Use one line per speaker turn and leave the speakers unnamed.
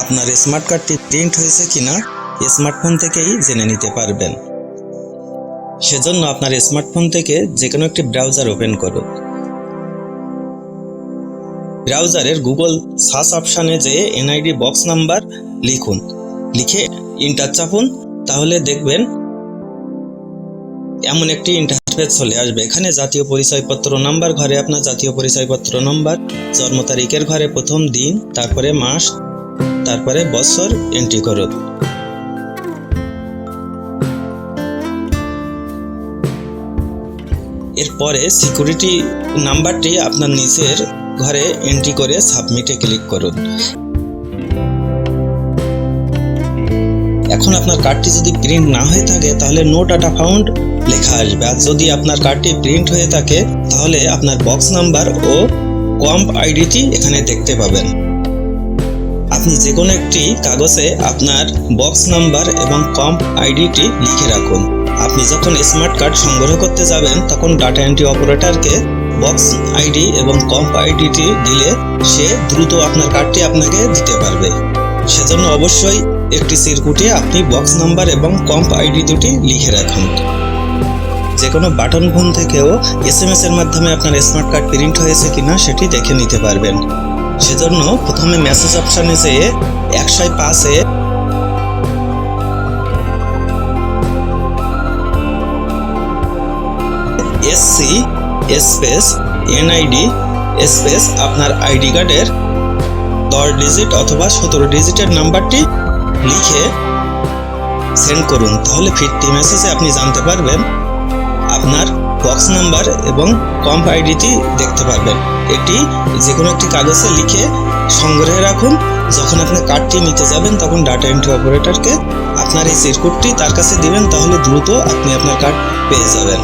আপনার স্মার্ট কার্ডটি প্রিন্ট হয়েছে কিনা স্মার্টফোন থেকেই জেনে নিতে পারবেন। সেজন্য আপনার স্মার্টফোন থেকে যে কোনো একটি ব্রাউজার ওপেন করুন। ব্রাউজারের গুগল সার্চ অপশানে যেয়ে এনআইডি বক্স নাম্বার লিখুন। লিখে ইন্টার চাপুন, তাহলে দেখবেন এমন একটি ইন্টারফেস চলে আসবে। এখানে জাতীয় পরিচয়পত্র নাম্বার, ঘরে আপনার জাতীয় পরিচয়পত্র নাম্বার, জন্ম তারিখের ঘরে প্রথম দিন, তারপরে মাস তারপরে বছর এন্ট্রি করুন। এরপরে সিকিউরিটি নাম্বারটি আপনার নিচের ঘরে এন্ট্রি করে সাবমিটে ক্লিক করুন। এখন আপনার কার্ডটি যদি প্রিন্ট না হয়ে থাকে, তাহলে নো ডাটা ফাউন্ড লেখা আসবে। আর যদি আপনার কার্ডটি প্রিন্ট হয়ে থাকে, তাহলে আপনার বক্স নাম্বার ও কম্প আইডিটি এখানে দেখতে পাবেন। আপনি যে কোনো একটি কাগজে আপনার বক্স নাম্বার এবং কম্প আইডিটি লিখে রাখুন। আপনি যখন স্মার্ট কার্ড সংগ্রহ করতে যাবেন, তখন ডাটা এন্ট্রি অপারেটরকে বক্স আইডি এবং কম্প আইডিটি দিলে সে দ্রুত আপনার কার্ডটি আপনাকে দিতে পারবে। সেজন্য অবশ্যই একটি সিরকুটে আপনি বক্স নাম্বার এবং কম্প আইডি দুটি লিখে রাখুন। যে কোনো বাটন ফোন থেকেও এস এর মাধ্যমে আপনার স্মার্ট কার্ড প্রিন্ট হয়েছে কিনা সেটি দেখে নিতে পারবেন। সেজন্য প্রথমে মেসেজ অপশানে যেয়ে একশো পাঁচে এসসি স্পেস এনআইডি স্পেস আপনার আইডি কার্ডের দশ ডিজিট অথবা সতেরো ডিজিটের নাম্বারটি লিখে সেন্ড করুন। তাহলে ফিফটি মেসেজে আপনি জানতে পারবেন আপনার বক্স নাম্বার এবং কম্প আইডিটি দেখতে পারবেন। এটি যে কোনো একটি কাগজে লিখে সংগ্রহে রাখুন। যখন আপনি কার্ডটি নিতে যাবেন, তখন ডাটা এন্ট্রি অপারেটরকে আপনার এই সিরকুটটি তার কাছে দিবেন, তাহলে দ্রুত আপনি আপনার কার্ড পেয়ে যাবেন।